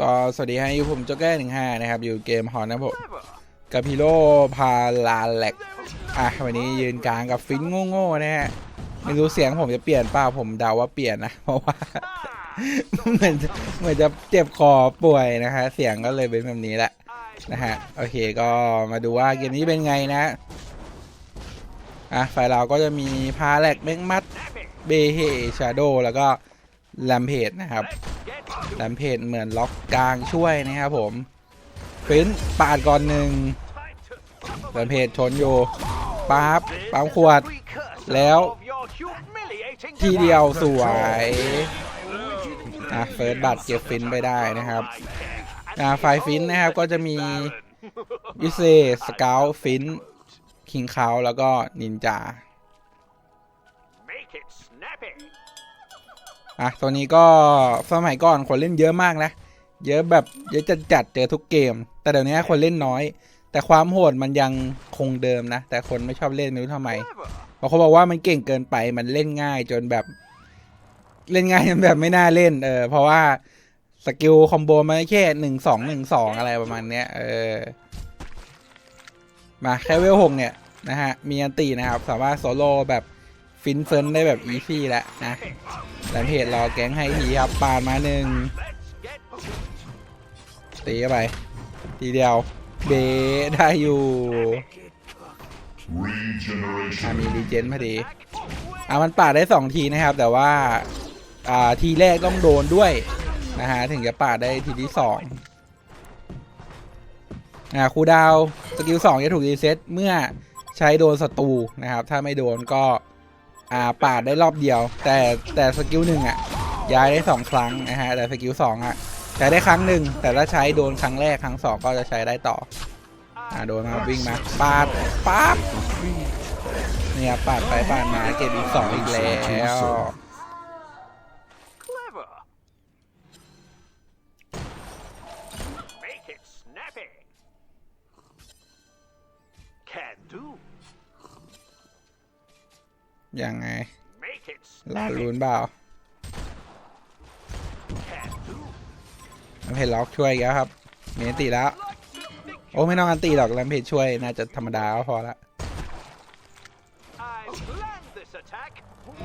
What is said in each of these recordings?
ก็สวัสดีให้อยู่ผมโจ๊กเกอร์หนึ่งห้านะครับ อยู่เกมฮอนนะผมกับพิโลพาลาแลกอะวันนี้ยืนกลางกับฟินโง่ๆนะฮะไม่รู้เสียงผมจะเปลี่ยนเปล่าผมเดาว่าเปลี่ยนนะ เพราะว่าเหมือนเหมือนจะเจ็บคอป่วยนะฮะเสียงก็เลยเป็นแบบนี้แหละนะฮะโอเคก็มาดูว่าเกมนี้เป็นไงนะอะฝ่ายเราก็จะมีพาแลกเมกมัดเบเฮชาโดแล้วก็ แลมเพจนะครับแลมเพจเหมือนล็อกกลางช่วยนะครับผมฟินปาดก่อนหนึ่งแลมเพจชนอยู่ปั๊บปั๊มขวด แล้วทีเดียวสวยอะเฟิร์สบัตเก็บฟินไปได้นะครับอ่าไฟฟินนะครับก็จะมีวิเศษสเกลฟินคิงเขาแล้วก็นินจา อะตัวนี้ก็สมัยก่อนคนเล่นเยอะมากนะ เยอะแบบเยอะจัดจัดๆเจอทุกเกม แต่เดี๋ยวนี้คนเล่นน้อย แต่ความโหดมันยังคงเดิมนะ แต่คนไม่ชอบเล่นไม่รู้ทำไมบางคนบอกว่ามันเก่งเกินไปมันเล่นง่ายจนแบบ เล่นง่ายจนแบบไม่น่าเล่น เออเพราะว่าสกิลคอมโบมันแค่หนึ่งสองหนึ่งสองอะไรประมาณเนี้ยเออมาแค่เวลหกเนี่ยนะฮะมีอันตีนะครับ สามารถโซโล่แบบ ฟินเฟินได้แบบอีซี่แล้วนะแล้วเพจรอแก๊งให้ทีครับปาดมาหนึ่งตีเข้าไป ทีเดียวเบได้อยู่มีรีเจนพอดีอ่ามันปาดได้สองทีนะครับ แต่ว่าอ่าทีแรกต้องโดนด้วยนะฮะถึงจะปาดได้ทีที่สองอ่าครูดาวสกิลสองจะถูกรีเซ็ตเมื่อใช้โดนศัตรูนะครับ ถ้าไม่โดนก็ อ่าปาดได้รอบเดียว แต่แต่สกิลหนึ่งอะย้ายได้สองครั้งนะฮะแต่สกิลสองอะใช้ได้ครั้งหนึ่งแต่ถ้าใช้โดนครั้งแรกครั้งสองก็จะใช้ได้ต่ออ่าโดนมาวิ่งมาปาดปั๊บเนี่ยปาดไปปาดมาเก็บอีกสองอีกแล้ว ยังไง Make it ลา snappy. ลูนเปล่า Can do. แลมเพจล็อกช่วยอีกแล้วครับมีอันตีแล้ว โอ้ไม่ต้องอันตีหรอกแลมเพจช่วยน่าจะธรรมดาก็พอละ I planned this attack.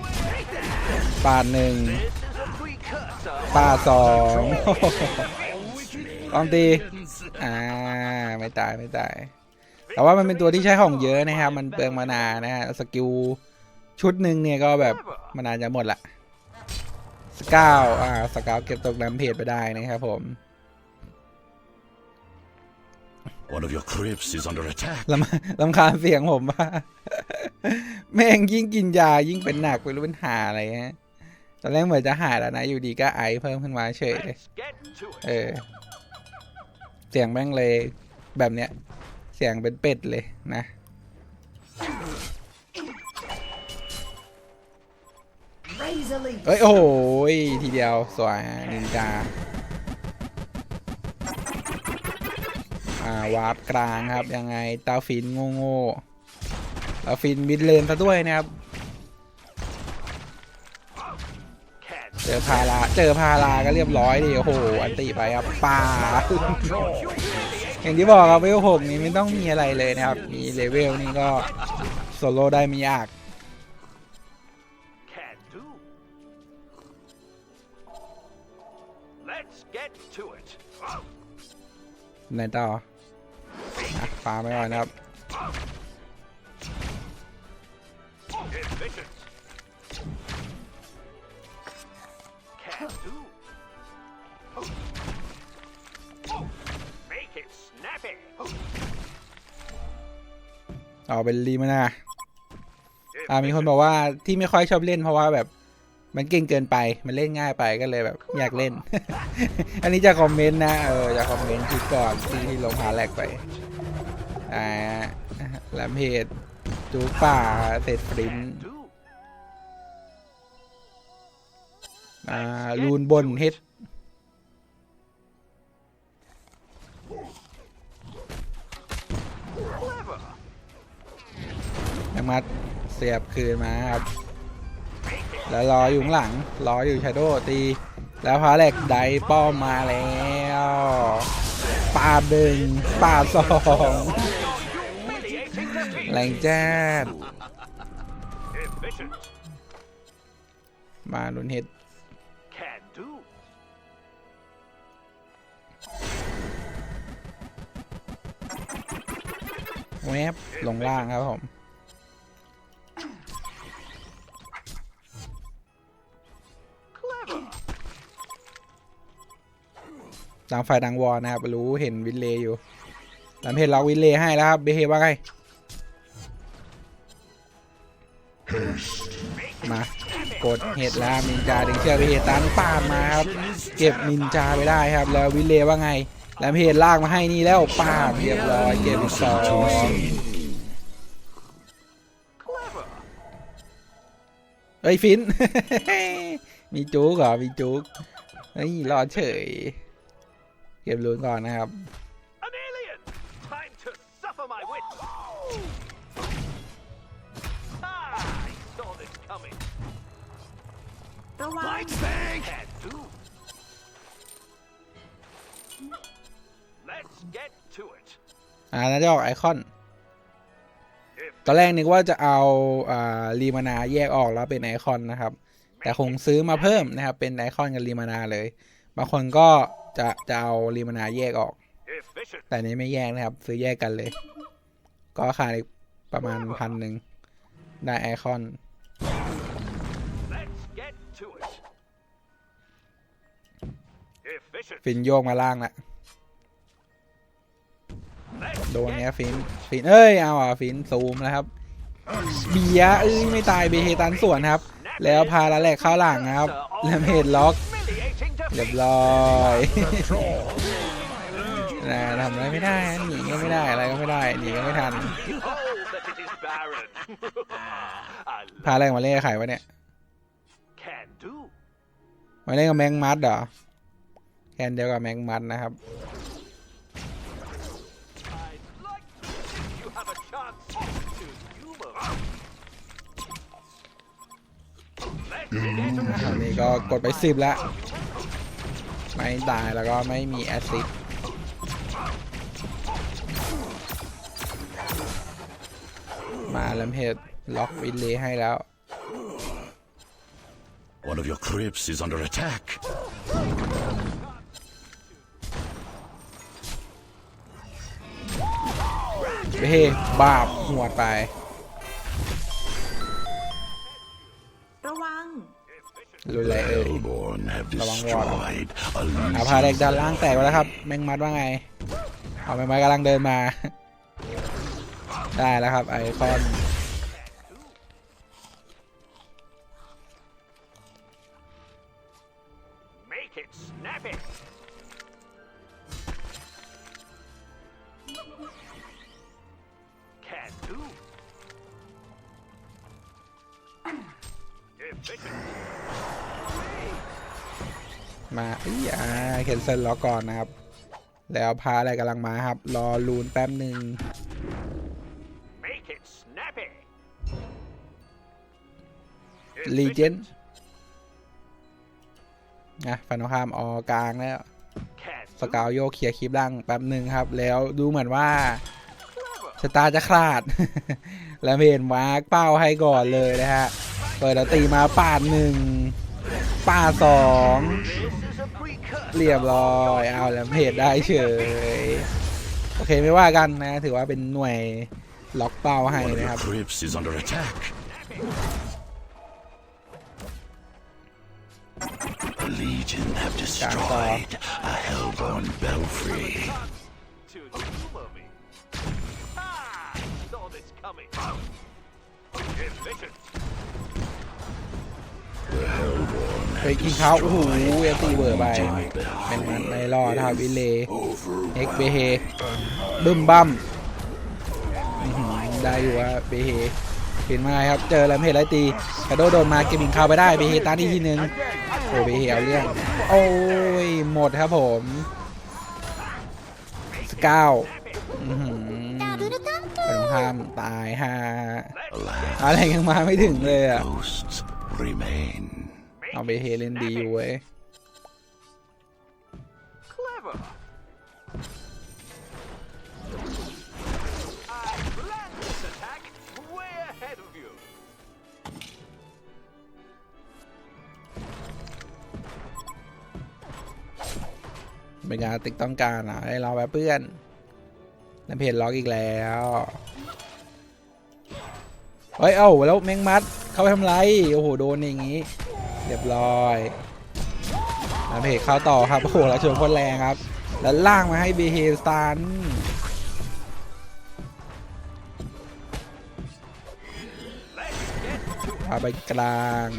Way down. ปาดหนึ่ง This is a precursor. ปาดสองลองตีอ่าไม่ตายไม่ตายแต่ว่ามันเป็นตัวที่ใช้ของเยอะนะครับ มันเปลืองมานานะฮะสกิล ชุดหนึ่งเนี่ยก็แบบมานานจะหมดละสกาวอ่าสกาวเก็บตกแลมเพจไปได้นะครับผม One of your crypts is under attack. ลำลำคาญเสียงผมว่าแม่งยิ่งกินยายิ่งเป็นหนักไม่รู้เป็นหาอะไรฮะ ตอนแรกเหมือนจะหายแล้วนะ อยู่ดีก็ไอเพิ่มขึ้นมาเฉยเลย Let's get to it. เออ เสียงแม่งเลยแบบเนี้ย เสียงเป็นเป็ดเลยนะ เอ้ยโอ้โหยทีเดียวสวยนินจาอ่าวาร์ปกลางครับยังไงตาฟินโง่ๆตาฟินมิดเลนซะด้วยนะครับเจอพาราเจอพาราก็เรียบร้อยดิโอ้โหอันติไปครับป่าอย่างที่บอกครับเวลหกนี้ไม่ต้องมีอะไรเลยนะครับ มีเลเวลนี่ก็โซโล่ได้ไม่ยาก ไหนต่ออะปาไปก่อนนะครับเอาเป็นรีมานาอ่ามีคนบอกว่าที่ไม่ค่อยชอบเล่นเพราะว่าแบบ มันเก่งเกินไป มันเล่นง่ายไปก็เลยแบบอยากเล่น อันนี้จะคอมเมนต์นะ เออ จะคอมเมนต์คลิปก่อนที่ที่ลงหาแหลกไป อ่าแลมเพจจูป่าเศษฟริน Can do. อ่ารูนบนเฮดยังมัดเสียบคืนมาครับ แล้วรออยู่ข้างหลังรออยู่ชาโดตี แล้วพาแหลกไดป้อมมาแล้วปาดหนึ่งปาดสองแรงแจ้ดมาลุนเฮดแวบลงล่างครับผม ดังไฟดังวอลนะครับรู้เห็นวินเลย์อยู่ลำเพจล็อกวินเลย์ให้แล้วครับเบเฮว่าไงมากดเห็ดแล้วนินจาดึงเชือกไปเฮตันปาดมาครับเก็บนินจาไปได้ครับ แล้ววินเลย์ว่าไง แลำเพจลากมาให้นี่แล้วปาดเรียบร้อยเก็บอีกสองเฮ้ยฟิน มีจุกเหรอมีจุกเฮ้ยรอดเฉย ก็บลุ้นก่อนนะครับ An alien. Time to suffer my wit. Ah, I saw this coming. ระวัง Light bang. Can do. Let's get to it. อ่าน่าจะออกไอคอน If ตอนแรกนึกว่าจะเอาอ่ารีมานาแยกออกแล้วเป็นไอคอนนะครับ แต่คงซื้อมาเพิ่มนะครับ เป็นไอคอนกับรีมานาเลย บางคนก็ จะจะเอารีมานาแยกออก แต่นี้ไม่แยกนะครับ ซื้อแยกกันเลย ก็ขาดอีกประมาณพันหนึ่งได้ไอคอนฟินโยกมาล่างละโดนเนี้ยฟินฟินเอ้ยเอาอะฟินซูมนะครับเบียเอ้ยไม่ตายเบเฮตันสวนครับ แล้วพาละแหลกเข้าหลังนะครับแล้วเฮดล็อก เรียบ defeat. ร้อยนะทำอะไรไม่ได้นะหนีก็ไม่ได้อะไรก็ไม่ได้หนีก็ไม่ทัน Behold that it is barren. I พาแรงมาเล่นกับใครวะเนี่ย can do. มาเล่นกับแมงมัดเหรอแคนเดียวกับแมงมัดนะครับ I'd like to think you have a chance to humor me. Let's get อันนี้ก็กดไปสิบแล้ว ไม่ตายแล้วก็ไม่มีแอสซิดมาแลมเพจล็อกวินเลย์ให้แล้ว One of your crypts is under attack. เฮ้บาบหัวดไป รุนแรงเอ่ย Hellborn have Lamang destroyed a อา legion. พาเล็กด้านล่างแตกไปแล้วครับ แมงมัดว่าไง เอาแมงมัดกำลังเดินมา ได้แล้วครับไอคอน Make มาอีอ่าเคนเซิลล็อกก่อนนะครับ แล้วพาอะไรกำลังมาครับ รอลูนแป๊บหนึ่ง Make it snappy. ลีเจน Efficient. นะฟันข้ามออกลางแล้ว Can สกาวโยกเคลียร์คลิปล่างแป๊บหนึ่งครับ แล้วดูเหมือนว่า clever. สตาร์จะคลาด แล้วเพนมาร์กเป้าให้ก่อนเลยนะฮะ เปิดแล้วตีมาปาดหนึ่งปาดสอง เรียบร้อยเอาแล้วเพจได้เฉย โอเคไม่ว่ากันนะ ถือว่าเป็นหน่วยล็อกเป้าให้นะครับ The Legion ไปกินเขาโอ้โหเอตีเบอร์ไปเป็นมันไม่รอดครับวิเลเอ็กเบเฮบึ้มบั้มได้อยู่ว่าเบเฮเป็นมาครับ เจอแล้วเพจไล่ตีกระโดดโดนมาเก็บบิงคาวไปได้เบเฮตานอีกทีหนึ่งโอ้เบเฮเอาเรื่องโอ้ยหมดครับผมสก้าอื้อหือตรงข้ามตายฮะอะไรยังมาไม่ถึงเลยอะ เอาไปเฮเลนดีเว้ยเป็นการติ๊กต้องการอะให้เราแบบเพื่อนน้ำเพจล็อกอีกแล้วเฮ้ยเอ้าแล้วแมงมัด เข้าไปทำไร โอ้โห โดนอย่างงี้ เรียบร้อยน้ำเพจเข้าต่อครับ โอ้โหแล้วชนคนแรงครับ แล้วล่างมาให้เบเฮสตันพาไปกลาง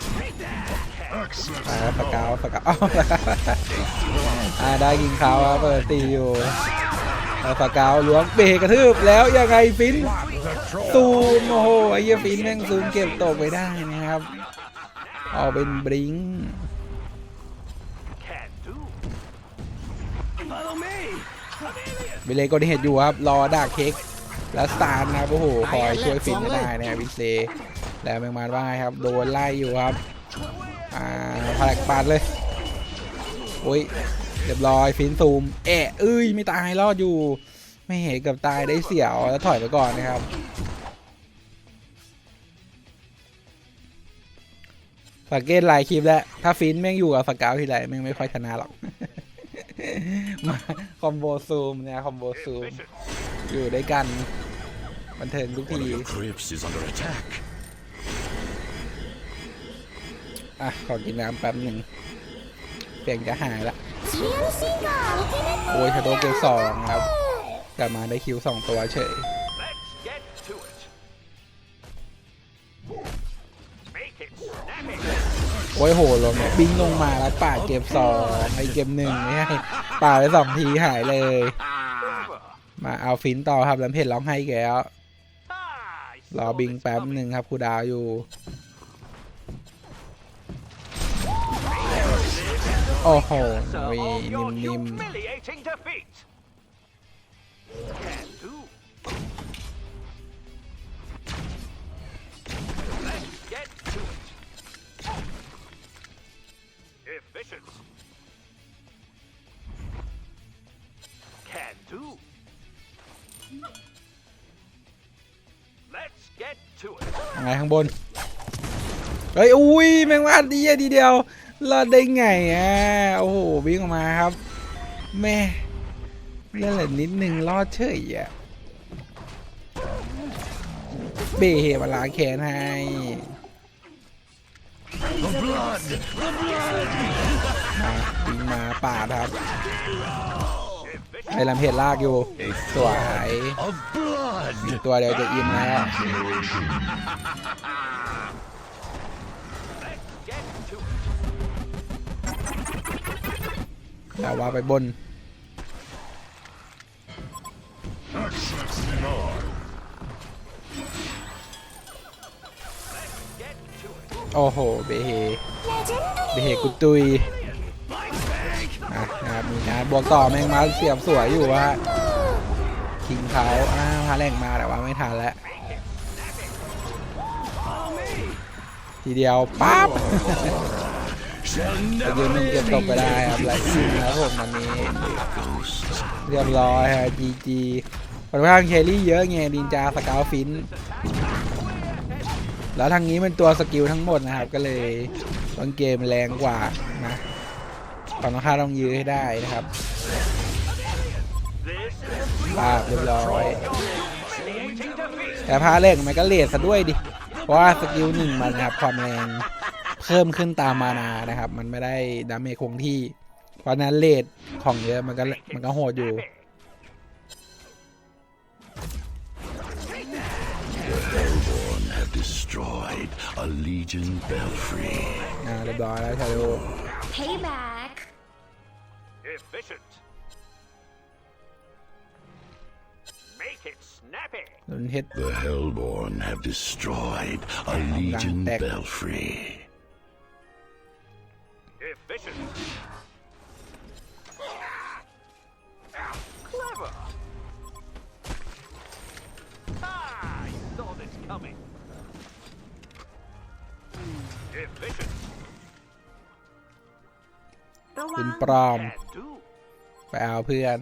Clever. Let's get to it. Access denied. Efficient. Access อ่าสเกาวสกาวอ้าวสเกาวอ่าได้ยิงเขาครับเปิดตีอยู่แล้วสเกาวล้วงเบรกกระทืบแล้วยังไงฟินซูมโอ้โหไอ้เหี้ยฟินแม่งซูมเก็บตกไปได้นะครับเอาเป็นบริง Can do. เบเลก็เห็นอยู่ครับรอดักเค้กแล้วสตาร์นะครับโอ้โหคอยช่วยฟินได้นะวินเซ แล้วแมงมานว่าไงครับ โดนไล่อยู่ครับ อ่าพลักปาดเลยโอ้ยเรียบร้อยฟินซูมแอะเอ้ยไม่ตายรอดอยู่ ไม่เห็นกับตายได้เสียวแล้วถอยไปก่อนนะครับสังเกตหลายคลิปแล้วถ้าฟินแม่งอยู่กับสกาวทีไรแม่งไม่ค่อยชนะหรอกมาคอมโบซูมเนี่ยคอมโบซูมอยู่ด้วยกันบันเทิงทุกที of your crypts is under attack. อะ ขอกินน้ำแป๊บหนึ่งเสียงจะหายละ โอ้ยชาโดเกลสองครับกลับมาได้คิวสองตัวเฉย Let's get to it. Make it snappy. โอ้ยโหลงเนี่ยบิงลงมาแล้วป่าดเกมสองไอเกมหนึ่งไม่ให้ป่าดไปสองทีหายเลย Clever. มาเอาฟินต่อครับแล้วเพจร้องไห้อีกแล้ว Ah, I รอ saw บิง this แป๊บ coming. หนึ่งครับครูดาวอยู่ โอ้โห Sir, มี of your นิ่ม humiliating defeat. Can do. Let's get to it. Efficient. Can do. Let's get to it. ๆยังไงข้างบน เฮ้ย อุ้ย แมงวันดีอะทีเดียว รอดได้ไงอะโอ้โหวิ่งออกมาครับ แม่เล่นเหลือนิดนึงรอดเฉยอะเบเฮมาล้างแขนให้ The blood! มาวิ่งมาป่าดครับไอ้ลำเพจลากอยู่สวยตัวเดียวจะอิ่มแล้ว แต่ว่าไปบน โอ้โห เบเฮ เบเฮกุตุยอะนะครับมีการบวกต่อแมงมาเสียบสวยอยู่ว่าคิงเขาอ้าวพาแรงมาแต่ว่าไม่ทันแล้ว ทีเดียวปั๊บ Shall จะ never ยืนหนึ่งเก็บตกไปได้ครับไหลชิงครับผมตอนนี้ เรียบร้อยฮะจีจีค่อนข้างเคลลี่เยอะไงดินจาสกาวฟิน แล้วทางนี้เป็นตัวสกิลทั้งหมดนะครับ ก็เลยต้นเกมแรงกว่านะตอนน้องค่าต้องยื้อให้ได้นะครับปาบเรียบร้อย แต่พาเล่นมันก็เลทซะด้วยดิ เพราะว่าสกิลหนึ่งมันนะครับความแรง เพิ่มขึ้นตามมานานะครับ มันไม่ได้ดาเมจคงที่ เพราะฉะนั้นเลทของเยอะมันก็มันก็โหดอยู่ Hellborn have destroyed a Legion belfry. อ่าเรียบร้อยแล้วชาโด Payback Efficient. Make it snappy. โดนเฮ็ด The Hellborn have destroyed a Legion Deck. belfry. Efficient. Clever. Ah, I saw this coming. Efficient. ระวัเป็งนปลอม Can do. ไปเอาเพื่อน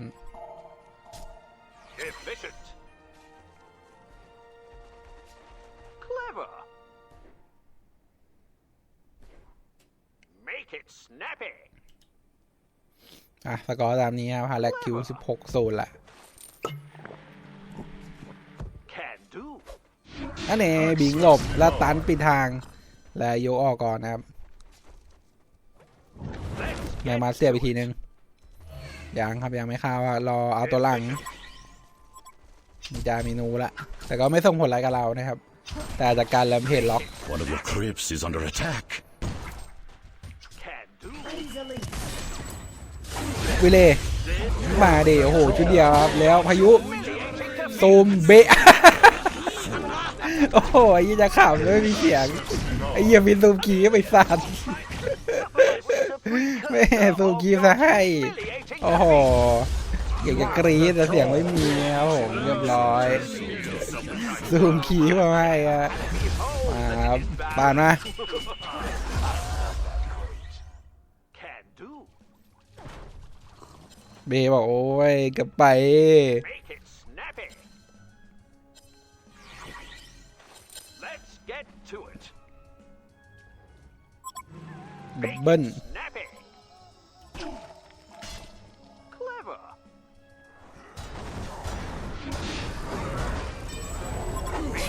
snappy. อะสกอร์ตามนี้ครับฮาแลกคิวสิบหกศูนย์ละ Can do. อันนี้บิงหลบแล้วตันปิดทาง และโยกออกก่อนนะครับ Let's แมงมาเสียบอีกทีนึงยังครับยังไม่เข้าวอะรอเอาตัวหลัง มีจามีนูละแต่ก็ไม่ส่งผลอะไรกับเรานะครับ แต่จากการแลมเพจล็อก One of your crypts is under attack. วิเล่มาดิโอ้โหชุดเดียวครับแล้วพายุซูมเบะโอ้โหไอ้ยี่จะข่าวไม่มีเสียงไอ้เหี้ยมีซูมกีไปสั่นแม่ซูมกีซะให้โอ้โหอยากจะกรี๊ดแต่เสียงไม่มีครับผมเรียบร้อยซูมคีมาให้อะมาครับปานมา เบบอกโอ้ยกลับไป ดับเบิ้ล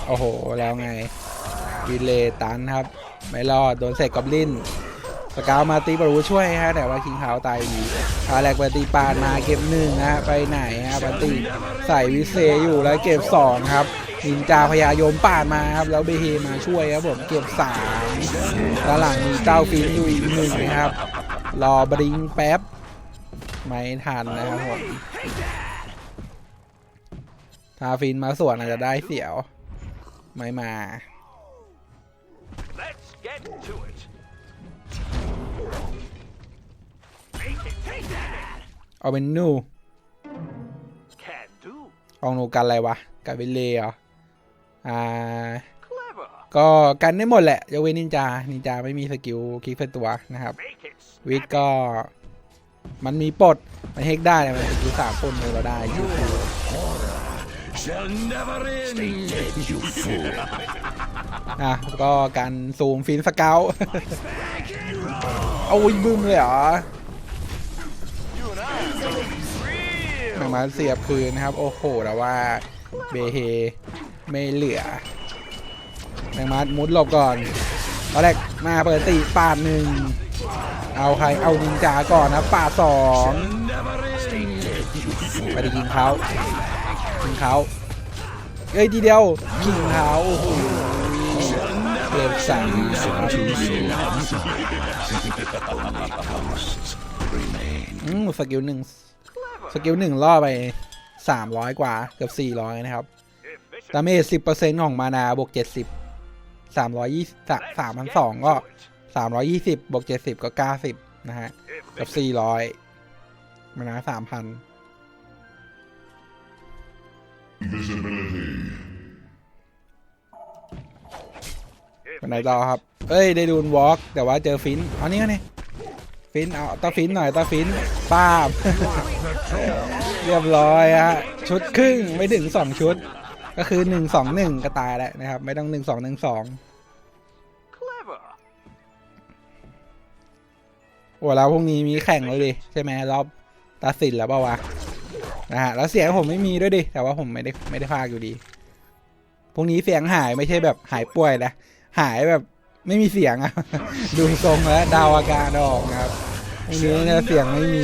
โอ้โห แล้วไงวิเลตันครับ ไม่รอด โดนเสกกอบลิน สกาวมาตีบรูช่วยฮะแต่ว่าคิงเฮาตายดีคาแรกปฏิปานมาเก็บหนึ่งฮะไปไหนฮะปฏิใส่วิเศษอยู่แล้วเก็บสองครับนินจาพยายมปาดมาครับแล้วเบเฮมาช่วยครับผมเก็บสามแล้วหลังมีเจ้าฟินอยู่อีกหนึ่งนะครับรอบริงแป๊บไม่ทันนะครับผมถ้าฟินมาส่วนอาจจะได้เสียว ไม่มา Let's get to it. เอาเป็นนู Can do. อองนูกันอะไรวะกันเป็นเลเหรออ่า Clever. ก็กันได้หมดแหละยกเว้นนินจา นินจาไม่มีสกิลคลิกใส่ตัวนะครับ Make it วิก snappy. ก็มันมีปลดมันเฮกได้แต่มันสกิลสามปลดมือเราได้ยูคู Shall never end. Stay dead, you fool. อะก็การซูมฟินสเกลเอาอุ้ยบึ้มเลยเหรอ มาเสียบคืนนะครับ โอ้โหแต่ว่าเบเฮไม่เหลือแมงมามุดหลบก่อนตอนแรกมาเปิดตีปาดหนึ่งเอาใครเอานินจาก่อนนะปาดสองไปไดิยิงเขายิงเขาเอ้ยทีเดียวยิงเขาโอ้โหเก็บสามสกิลหนึ่ง สกิลหนึ่งล่อไปสามร้อยกว่าเกือบสี่ร้อยนะครับดาเมจสิบเปอร์เซ็นต์ของมานาบวกเจ็ดสิบสามร้อยยี่สามพันสองก็สามร้อยยี่สิบบวกเจ็ดสิบก็เก้าสิบนะฮะเกับสี่ร้อยมานาสามพันไปไหนต่อครับ เอ้ย ได้ดูนวอล์กแต่ว่าเจอฟิน เอานี่ก็นี่ ฟินเอาตาฟินหน่อยตาฟินป้าบเรียบร้อยฮะชุดครึ่งไม่ถึงสองชุด ก็คือหนึ่งสองหนึ่งก็ตายแล้วนะครับ ไม่ต้องหนึ่งสองหนึ่งสอง Clever. โอ้แล้วพรุ่งนี้มีแข่งเลยดิใช่ไหมรอบตัดสินแล้วเปล่าวะนะฮะแล้วเสียงผมไม่มีด้วยดิแต่ว่าผมไม่ได้ไม่ได้พากอยู่ดีพรุ่งนี้เสียงหายไม่ใช่แบบหายป่วยนะหายแบบ ไม่มีเสียงอะดูทรงแล้วดาวอาการออกครับพรุ่งนี้เนี่ยเสียงไม่มี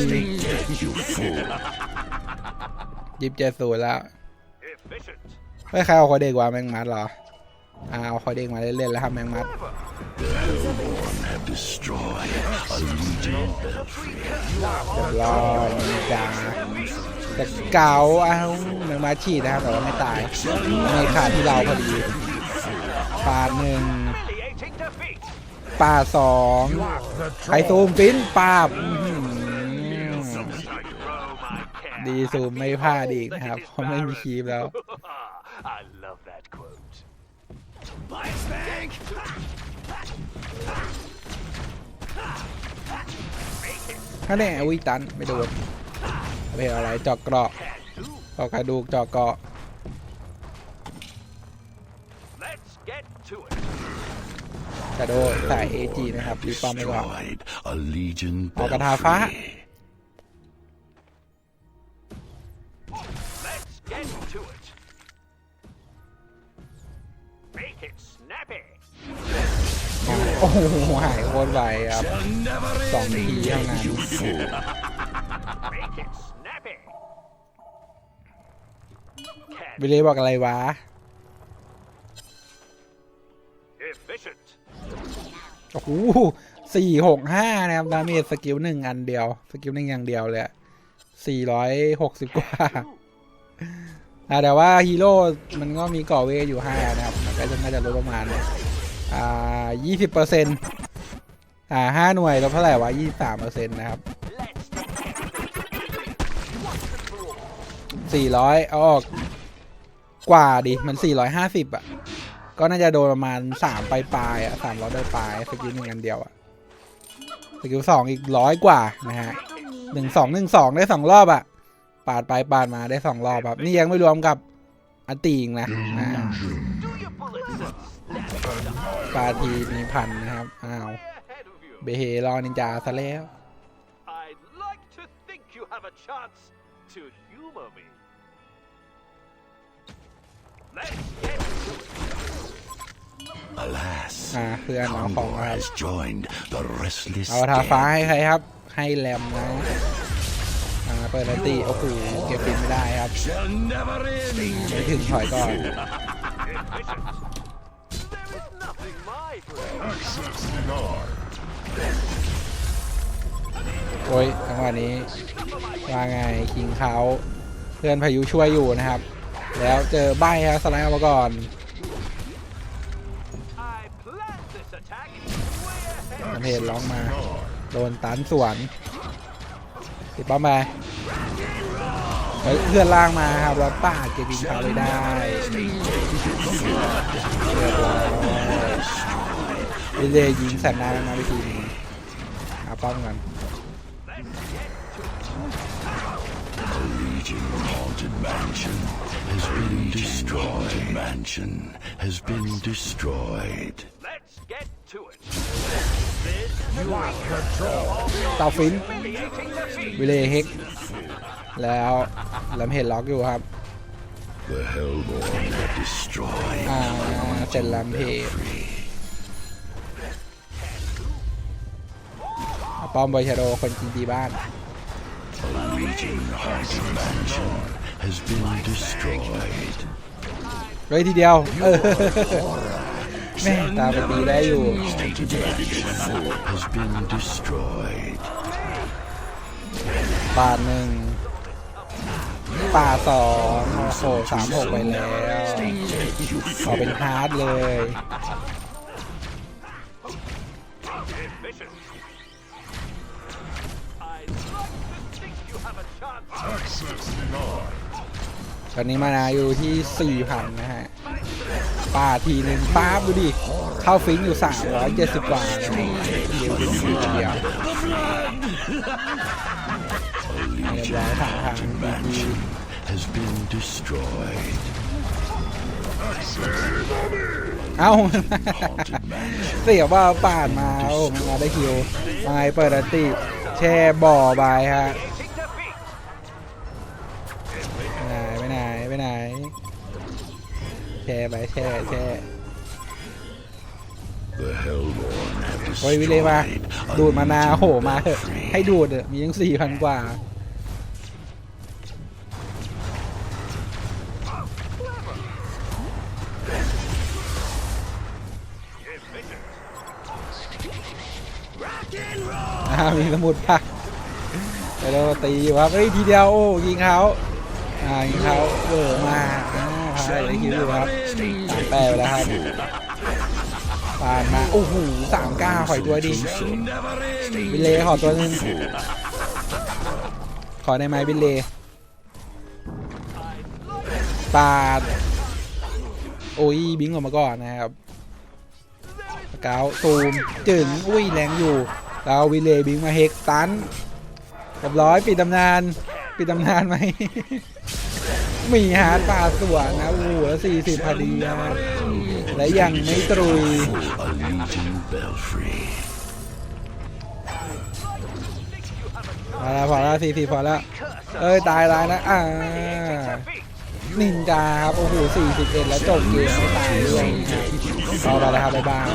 ยิบเจ็ดศูนย์แล้วไม่ใครเอาคอเด็กวะแมงมัดเหรออาเอาคอเด็กมาเล่นๆแล้วครับแมงมัดเรียบร้อยนินจาแต่เก่าเอาแมงมัดฉีดนะครับแต่ว่าไม่ตายไม่ขาดที่เราพอดีปาดหนึ่ง ป่าสองไอซูมฟินปาบดีซูมไม่พลาดอีกนะครับเพราะไม่มีคีบแล้ว ถ้าแน่วิตัน ไม่โดนเป็นอะไรจอกเกราะจอกกระดูกจอกเกราะ ชาโดใส่เอจีนะครับรีบป้อมไปก่อน Destroyed a legion ออกกระทาฟ้า belfry. Let's get to it. Make it snappy. โอ้โหหายโคตรไวครับ Shall never Song end, key không nào. you fool. Make it snappy. วิลเล่บอกอะไรวะ โอ้โหสี่หกห้านะครับดาเมจสกิลหนึ่งอันเดียว สกิลหนึ่งอย่างเดียวเลยสี่ร้อยหกสิบกว่าอ่าแต่ว่าฮีโร่มันก็มีก่อเวทอยู่ห้านะครับมันก็จะน่าจะลดประมาณอ่ายี่สิบเปอร์เซ็นต์อ่าห้าหน่วยลดเท่าไหร่วะยี่สามเปอร์เซ็นต์นะครับสี่ร้อยเอาออกกว่าดิมันสี่ร้อยห้าสิบอะ ก็น่าจะโดนประมาณสามปลายปลายอะสามร้อยปลายปลายสกิลหนึ่งอันเดียวอะสกิลสองอีกร้อยกว่านะฮะหนึ่งสองหนึ่งสองได้สองรอบอะ ปาดไปปาดมาได้สองรอบครับนี่ยังไม่รวมกับอันตีอีกนะนะ Do your bullets and snap ปาทีมีพันนะครับอ้าวเบเฮรอนินจาซะแล้ว Alas, อ่าเพื่อนเอาของ Condor มาครับ has joined the restless เอาทาฟ้า dead. ให้ใครครับ ให้แรมนะอ่าเปิดอันตีโอ้โหเก็บฟินไม่ได้ครับ Shall never end. ไม่ถึงถอยก่อน Efficient. There is nothing my friend. Access denied. โอ้ยจังหวะนี้ว่าไงคิงเขาเพื่อนพายุช่วยอยู่นะครับ แล้วเจอใบฮะสไลด์ออกมาก่อน ahead. น้ำเพจร้องมา โดนตันสวนติดป้อมไปเฮ้ยเพื่อนล่างมาครับแล้วป้าดเก็บยิงเขาไปได้เรียบร้อยวิเลย์ยิงแสนนามาไปทีนึงหาป้อมกัน A legion haunted mansion has been destroyed. Mansion has been destroyed. Let's get to it. เต่าฟิน Creating the beat. วิเลย์เฮกแล้วลำเพจล็อกอยู่ครับ The Hellborn have destroyed อ่าเสร็จลำเพจเอาป้อมบอยชาโดคนจีนดีบ้าน a legion haunted mansion has been destroyed. เฮ้ยทีเดียวเออ แม่ตามไปตีได้อยู่ Haunted mansion has been destroyed. ปาหนึ่งป่าสองโอ้โหสามหกไปแล้วเอเป็นฮาร์ดเลยตอนนี้มานาอยู่ที่สี่พันนะฮะ ปาทีหนึ่งป้าบดูดิ เข้าฟิงอยู่สามร้อยเจ็ดสิบกว่าเลยเดียวเดียวเดียว A Yeah, legion right, right, haunted right. mansion has been destroyed. เอ้าเสียว่าปาดมาโอ้มาได้คิวมาไงเปิดอัติแช่บ่อบฮะ แช่ไปแช่แช่ The Hellborn have โอ้ยวิเลมา destroyed a ดูดมานา legion โห มาเถอะ belfry. ให้ดูดเถอะมีทั้งสี่พันกว่า Efficient. อ่ามีสมุดพักไปโดนตีอยู่ครับเฮ้ยทีเดียวโอ้ยิงเขาอ่ายิงเขาเออมาอ่า พายได้คิวครับสามแปดไปแล้วครับผ่านมา โอ้โหสามเก้าขอยตัวดี Shall never end. บิเล่ขอตัวหนึงขอได้ไหมบิเล่ปาด โอ้ยบิงออกมาก่อนนะครับสเกาวตูมจึงอุ้ยแรงอยู่แล้ววิเล่บิงมาเฮกตันเรียบร้อยปิดตำนาน ปิดตำนานไหม มีฮาร์ดป่าสวนนะโอ้โหแล้วสี่สิบพอดีและยังไม่ตรุยพอแล้วพอแล้วสี่สิบพอแล้วเอ้ย ตายตายนะ อ่า นินจาครับ โอ้โหสี่สิบเอ็ดแล้วจบเกมไม่ตายด้วยพอไปแล้วครับบ๊ายบาย